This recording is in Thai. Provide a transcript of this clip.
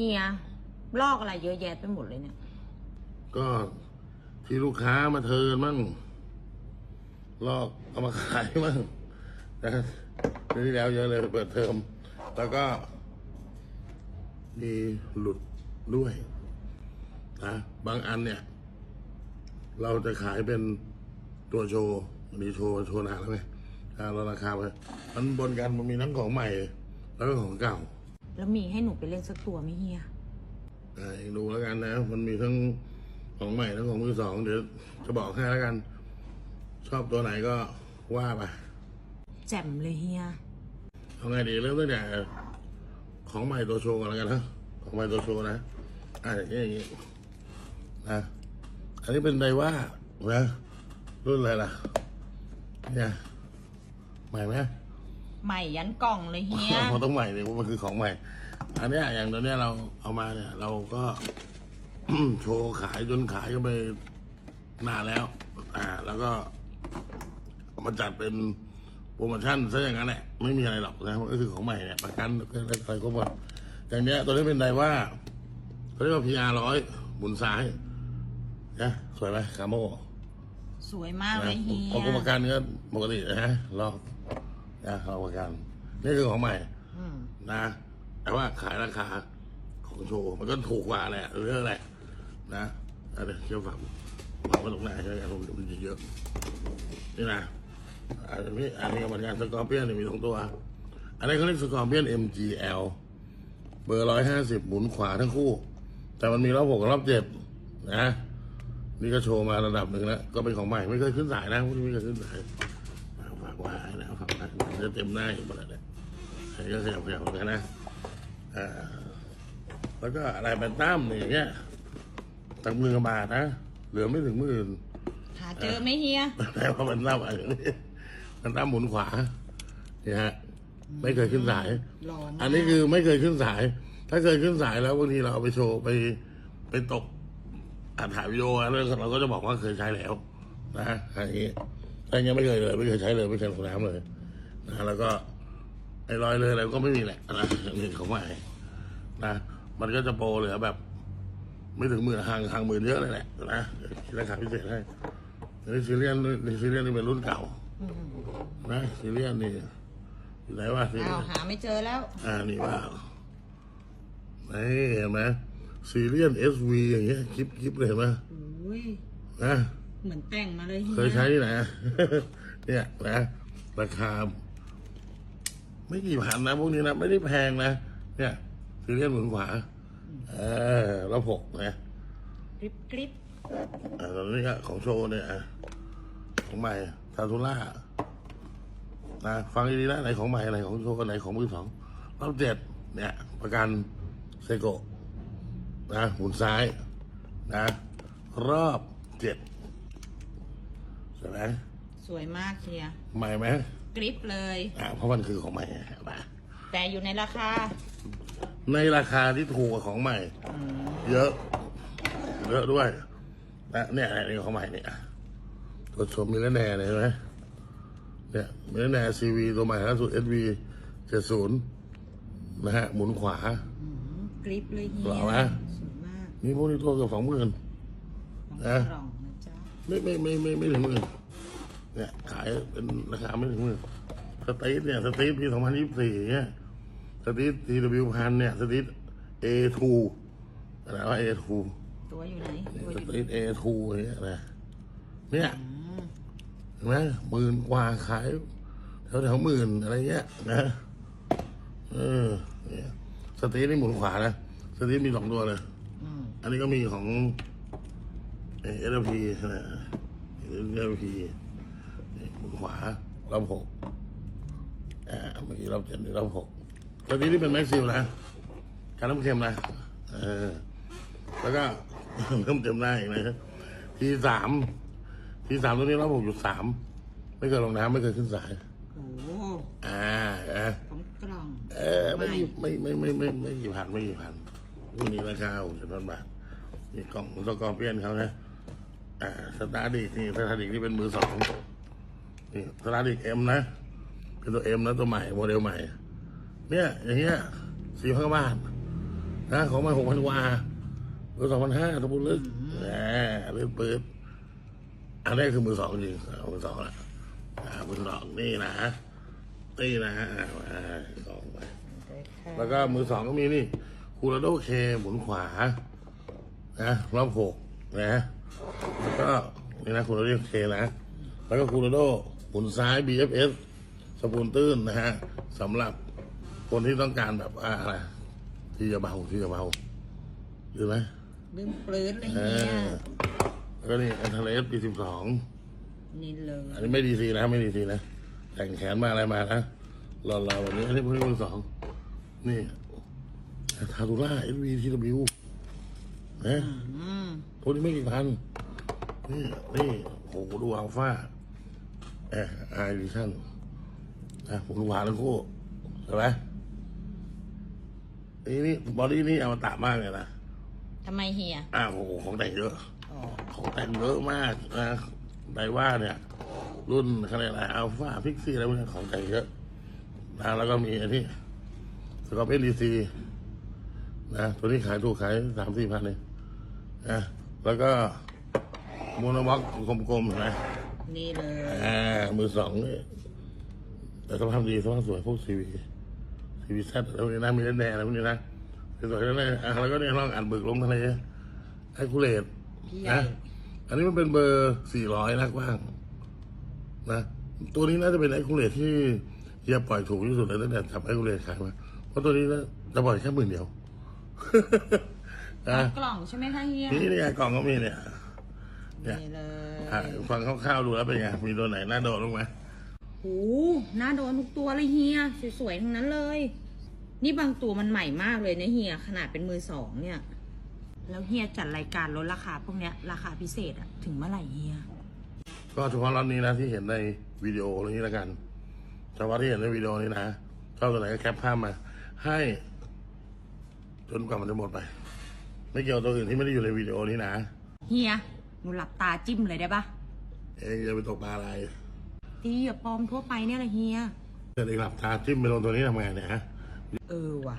เฮียลอกอะไรเยอะแยะไปหมดเลยเนี่ย ก็ที่ลูกค้ามาเทิร์นมั่งลอกเอามาขายมั่งนะเดือนที่แล้วเยอะเลยเปิดเทอมแล้วก็ มีหลุดด้วยนะบางอันเนี่ย เราจะขายเป็นตัวโชว์มันมีโชว์โชว์หนาแล้วไงเราราคาไปมันบนกันมันมีทั้งของใหม่ แล้วก็ของเก่า แล้วมีให้หนูไปเล่นสักตัวไหมเฮียอ่าเองดูแล้วกันนะ มันมีทั้งของใหม่ทั้งของมือสองเดี๋ยวจะบอกให้แล้วกัน ชอบตัวไหนก็ว่าไปแจ่มเลยเฮียเอาไงดีเริ่มตั้งแต่ของใหม่ตัวโชว์ก่อนแล้วกันนะของใหม่ตัวโชว์นะอ่าอย่างนี้อย่างนี้นะอันนี้เป็นไดว่านะรุ่นอะไรล่ะเนี่ยใหม่ไหม ใหม่ยันกล่องเลยเฮียมันต้องใหม่เลยเพราะมันคือของใหม่ อันเนี้ยอย่างตัวเนี้ยเราเอามาเนี่ย เราก็ โชว์ขายจนขายก็ไปนานแล้ว อ่า แล้วก็เอามาจัดเป็นโปรโมชั่นซะอย่างนั้นแหละไม่มีอะไรหรอกนะมันก็คือของใหม่เนี่ยประกันอะไรก็หมดอย่างเนี้ยตัวนี้เป็นไดว่าเขาเรียกว่า PR ร้อยหมุนซ้ายนะสวยไหมคาโมสวยมากเลยเฮียของประกันก็ปกตินะฮะลอก นะลอกประกันนี่คือของใหม่อืมนะ แต่ว่าขายราคาของโชว์มันก็ถูกกว่าแหละเรื่องแหละนะเอาดี๋ยวเชื่อฟังวางไว้ตรงหน้าใช่ไหมผมมันเยอะนี่นะอันนี้อันนี้ก็เหมือนกันสกอร์เปียนมีสองตัว อันนี้เขาเรียกสกอร์เปียน MGL เบอร์ร้อยห้าสิบหมุนขวาทั้งคู่ แต่มันมีรอบหกกับรอบเจ็ดนะนี่ก็โชว์มาระดับหนึ่งแล้วก็เป็นของใหม่ไม่เคยขึ้นสายนะพวกนี้ไม่เคยขึ้นสายฝากไว้นะฝา กไว้มันจะเต็มหน้าอยู่หมดเลยใครก็ขยับขยับกันนะแล้วก็อะไรเป็นตั้มเนี่ยอย่างเงี้ยตั้งมือบานะเหลือไม่ถึงหมื่นหาเจอไหมเฮียแต่ว่ามันตั้มอะไรนี่มันตั้มหมุนขวาเนี่ยฮะไม่เคยขึ้นสาย อันนี้คือไม่เคยขึ้นสาย ถ้าเคยขึ้นสายแล้วบางทีเราเอาไปโชว์ไปไปตกอัดถ่ายวิดีโออะไรเราก็จะบอกว่าเคยใช้แล้ว นะอันนี้แต่ยังไม่เคยเลย ไม่เคยใช้เลยไม่เคยลงน้ำเลย นะแล้วก็ไอ้รอยเลยอะไรก็ไม่มีแหละนะนี่ของใหม่นะมันก็จะโปรเหลือแบบ ไม่ถึงหมื่นห่างห่างหมื่นเยอะเลยแหละนะคิดราคาพิเศษให้อันนี้ซีเรียนนี่ซีเรียนนี่เป็นรุ่นเก่าอืมนะซีเรียนนี่อยู่ไหนวะซีเรีอ้ายวนหาไม่เจอแล้ว อ่านี่ว่านี่เห็นไหมซีเรียนเอสวีอย่างเงี้ยคลิปคลิปเลยเห็นไหมอุ้ย นะ เหมือนแต่งมาเลยเฮียเคยใช้ที่ไหนเนี่ยนะราคา ไม่กี่พันนะพวกนี้นะไม่ได้แพงนะเนี่ยซีเรียนหมุนขวาเออแล้วหกนะกริบกริบอ่าตอนนี้ก็ของโชว์เนี่ยอะของใหม่ซาทูล่านะฟังดีๆนะไหนของใหม่ไหนของโชว์ไหนของมือสองรอบเจ็ดเนี่ย ประกันเซโกะนะหมุนซ้าย นะ รอบเจ็ดใช่ไหมสวยมากเฮียใหม่ไหม กริบเลย อ่าเพราะมันคือของใหม่อะนะแต่อยู่ในราคา ในราคาที่ถูกกว่าของใหม่อืมเยอะ เยอะด้วยนะเนี่ยนี่ของใหม่เนี่ยตัวชมมิลเลนแนร์เนี่ยเห็นไหมเนี่ยมิลเลนแนร์ซีวีตัวใหม่ล่าสุดเอสวีเจ็ดศูนย์นะฮะ หมุนขวาอืมกริบเลยเฮีหล่ยอไหมสวยมากนี่พวกนี้ตัวเกือบสองหมื่นของนะกล่องนะจ๊ะ ไม่ไม่ไม่ไม่ไม่ถึงหมื่น เนี่ยขายเป็นราคาไม่ถึงหมื่นสตีทเนี่ยสตีทปีสองพันยี่สิบสี่เนี่ยสตีททีวพันเนี่ยสตีทเอทูอะไรว่าเอทูตัวอยู่ไหนตัวสอยู่ตรีทเอทูเนี่ยนะเนี่ย อืมเห็นไหมหมื่นกว่าขายแถวแถวๆหมื่นอะไรเงี้ยนะเออเนี่ยสตรีทนี่หมุนขวานะสตรีทมีสองตัวเลย อืมอันนี้ก็มีของเอเอลพีนะเอลพีหมุน ขวารอบหกอ่าเมื่อกี้รอบเจ็ดนี่รอบหกสตรีทนี่เป็นแม็กซิลนะการน้ำเค็มนะเออแล้วก็เพิ่มเติมได้อีกนะครับทีสามทีสามตัวนี้รอบหกจุดสามไม่เคยลงน้ำไม่เคยขึ้นสายโอ้โหอ่าเออของกล่อง เออไม่กี่ไม่ไม่ไม่ไม่ไม่กี่พันไม่กี่พันรุ่นนี้ราคาหกสิบพันบาทนี่กล่องสกอร์เปียนเขานะอ่าสตาร์ดิกนี่สตาร์ดิกนี่เป็นมือสอง นี่สตาร์ดิกเอ็มนะ เป็นตัวเอ็มนะตัวใหม่โมเดลใหม่ เนี่ย อย่างเงี้ยสี่พันบาทนะของมาหกพันกว่าหรือสองพันห้าสมบูรณ์ลึกแหมลึกปื๊ดอันนี้คือมือสองจริงเอามือสองละอ่ามือสองนี่นะนี่นะอ่าอ่าสองไปได้ค่ะแล้วก็มือสองก็มีนี่คูราโดเคหมุนขวา นะรอบหกนะแล้วก็นี่นะคูราโดเคนะ แล้วก็คูราโด หมุนซ้าย BFS สปูนตื้นนะฮะสำหรับคนที่ต้องการแบบว่าอะไรที่จะเบาที่จะเบาหรือไหมลืมปลื้ดเลยเอเฮียอแล้วก็นี่อันทะเลสปีสิบสองนี่เลยอันนี้ไม่ดีซีนะไม่ดีซีนะแต่งแขนมาอะไรมานะรอๆแบบนี้อันนี้พวกนี้มือสองนี่ทารูล่าเอสวีทีวนะอืมตัวนี้ไม่กี่พันนี่นี่โอ้โหดูอัลฟา เออไอดิชั่นนะผมหวานทั้งคู่ใช่ไหมนี่นี่บอดี้นี่อมตะมากเลยนะทำไมเฮียอ้าวโอ้โหของแต่งเยอะอ๋อของแต่งเยอะมากนะไดว่าเนี่ย รุ่นอะไรอะไรอัลฟาพิกซี่อะไรพวกนี้ของแต่งเยอะนะแล้วก็มีอันนี้สกอร์เอ็นดีซีนะตัวนี้ขายถูกขายสามสี่พันเลยนะแล้วก็โมโนบ็อกกลมๆเห็นไหม นี่เลยอ่ามือสองนี่แต่สภาพดีสภาพสวยพวกซีวีซีวีแซดอะไรพวกนี้นะมีแดงๆอะไรพวกนี้นะสวยๆนั่นเลยอะแล้วก็เนี่ยลองอ่านบึกลงทะเลไอคูเลตพี่ใหญ่นะอันนี้มันเป็นเบอร์สี่ร้อยนะกว้างนะตัวนี้น่าจะเป็นไอคูเลตที่เฮียปล่อยถูกที่สุดเลยตั้งแต่จับไอคูเลตขายมาเพราะตัวนี้นะจะปล่อยแค่หมื่นเดียวนะกล่องใช่ไหมคะเฮียนี่เนี่ยกล่องก็มีเนี่ย เนี่ยนี่เลยอะฟังคร่าวๆดูแล้วเป็นไง มีตัวไหนน่าโดนบ้างไหมโอ้หน้าโดนทุกตัวเลยเฮีย สวยๆ ทั้งนั้นเลย นี่บางตัวมันใหม่มากเลยนะเฮีย ขนาดเป็นมือสองเนี่ย แล้วเฮียจัดรายการลดราคาพวกเนี้ย ราคาพิเศษอะถึงเมื่อไหร่เฮีย ก็เฉพาะรอบนี้นะที่เห็นในวิดีโอนี้แล้วกันเฉพาะที่เห็นในวิดีโอนี้นะชอบตัวไหนก็แคปภาพมา ให้ จนกว่ามันจะหมดไป ไม่เกี่ยวกับตัวอื่นที่ไม่ได้อยู่ในวิดีโอนี้นะ เฮีย หนูหลับตาจิ้มเลยได้ปะเองจะไปตกปลาอะไรตีเหยื่อปลอมทั่วไปเนี่ยแหละเฮียเกิดเองหลับตาจิ้มไปลงตัวนี้ทำไงเนี่ยฮะ เออว่ะ